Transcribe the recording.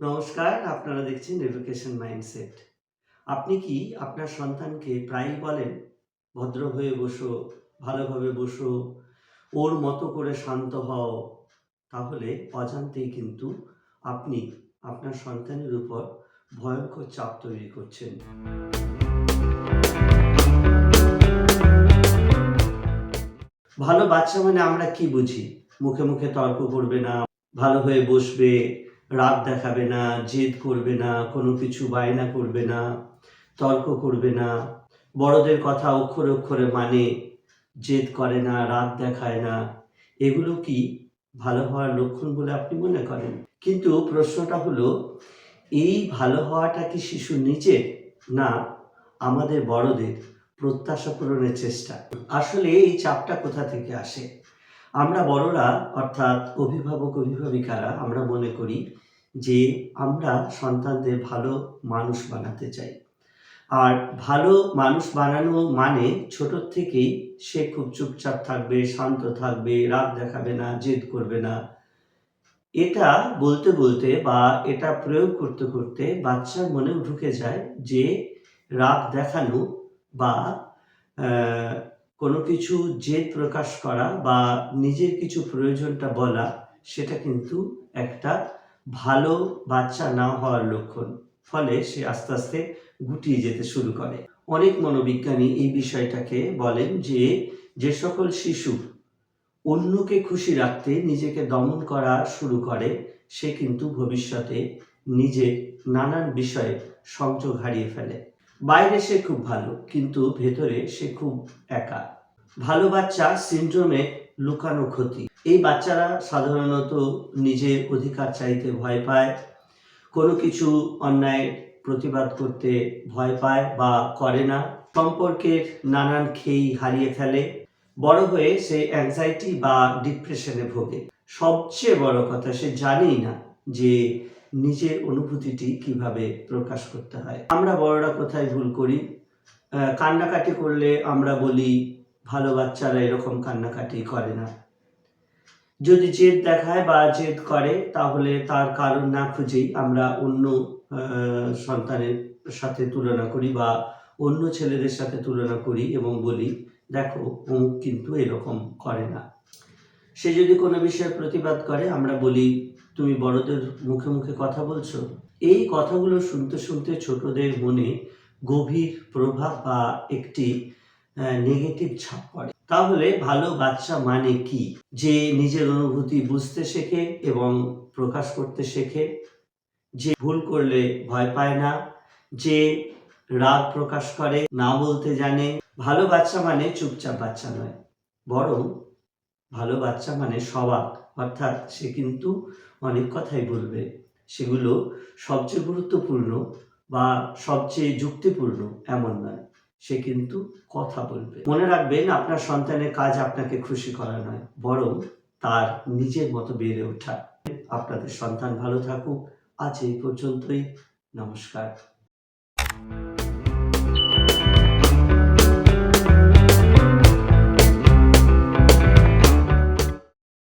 নমস্কার, আপনারা দেখছেন এডুকেশন মাইন্ডসেট আপনি কি আপনার সন্তানকে প্রায়ই বলেন, ভদ্র হয়ে বসো, ভালোভাবে বসো, ওর মতো করে শান্ত হও তাহলে অজান্তেই কিন্তু আপনি আপনার সন্তানের উপর ভয়ঙ্কর চাপ তৈরি করছেন। ভালো বাচ্চা মানে আমরা কি বুঝি? মুখে মুখে তর্ক করবে না, ভালো হয়ে বসবে রাগ দেখাবে না, জেদ করবে না, কোনো কিছু বায়না করবে না, তর্ক করবে না। বড়দের কথা অক্ষরে অক্ষরে মানে জেদ করে না, রাগ দেখায় না। এগুলো কি ভালো হওয়ার লক্ষণ বলে আপনি মনে করেন? কিন্তু প্রশ্নটা হলো, এই ভালো হওয়াটা কি শিশু নিজের না, আমাদের বড়দের প্রত্যাশা পূরণের চেষ্টা। আসলে এই চাপটা কোথা থেকে আসে? আমরা বড়রা, অর্থাৎ অভিভাবক, অভিভাবিকারা, আমরা মনে করি যে আমরা সন্তানদের ভালো মানুষ বানাতে চাই। আর ভালো মানুষ বানানো মানে ছোট থেকেই সে খুব চুপচাপ থাকবে, শান্ত থাকবে, রাগ দেখাবে না, জেদ করবে না। এটা বলতে বলতে বা এটা প্রয়োগ করতে করতে বাচ্চার মনেও ঢুকে যায় যে রাগ দেখানো বা কোনো কিছু জেদ প্রকাশ করা বা নিজের কিছু প্রয়োজনটা বলা, সেটা কিন্তু একটা ভালো বাচ্চা না হওয়ার লক্ষণ। ফলে সে আস্তে আস্তে গুটিয়ে যেতে শুরু করে। অনেক মনোবিজ্ঞানী এই বিষয়টাকে বলেন যে যে সকল শিশু অন্যকে খুশি রাখতে নিজেকে দমন করা শুরু করে, সে কিন্তু ভবিষ্যতে নিজে নানান বিষয়ে সংযোগ হারিয়ে ফেলে। বাইরে সে খুব ভালো, কিন্তু ভেতরে সে খুব একা। ভালো বাচ্চা সিন্ড্রোমে লুকানো ক্ষতি। এই বাচ্চারা সাধারণত নিজের অধিকার চাইতে ভয় পায়, কোনো কিছু অন্যায় প্রতিবাদ করতে ভয় পায় বা করে না। সম্পর্কের নানান খেই হারিয়ে ফেলে। বড় হয়ে সে অ্যাংজাইটি বা ডিপ্রেশনে ভোগে। সবচেয়ে বড় কথা, সে জানেই না যে নিজের অনুভূতিটি কীভাবে প্রকাশ করতে হয়? আমরা বড়রা কোথায় ভুল করি? কান্নাকাটি করলে আমরা বলি, ভালো বাচ্চারা এরকম কান্নাকাটি করে না। যদি জেদ দেখায় বা জেদ করে, তাহলে তার কারণ না খুঁজেই আমরা অন্য সন্তানের সাথে তুলনা করি বা অন্য ছেলেদের সাথে তুলনা করি এবং বলি, দেখো, অমুক কিন্তু এরকম করে না। সে যদি কোনো বিষয়ে প্রতিবাদ করে, আমরা বলি তুমি বড়দের মুখে মুখে কথা বলছো? এই কথাগুলো শুনতে শুনতে ছোটদের মনে গভীর প্রভাব বা একটি নেগেটিভ ছাপ পড়ে। তাহলে ভালো বাচ্চা মানে কি? যে নিজের অনুভূতি বুঝতে শেখে এবং প্রকাশ করতে শেখে। যে ভুল করলে ভয় পায় না। যে রাগ প্রকাশ করে, না বলতে জানে। ভালো বাচ্চা মানে চুপচাপ বাচ্চা নয়। বরং ভালো বাচ্চা মানে সবাক। অর্থাৎ সে কিন্তু অনেক কথাই বলবে। সেগুলো সবচেয়ে গুরুত্বপূর্ণ বা সবচেয়ে যুক্তিপূর্ণ এমন নয়। সে কিন্তু কথা বলবে। মনে রাখবেন, আপনার সন্তানের কাজ আপনাকে খুশি করা নয়, বরং তার নিজের মতো বেড়ে ওঠা। আপনাদের সন্তান ভালো থাকুক। আজ এই পর্যন্তই। নমস্কার।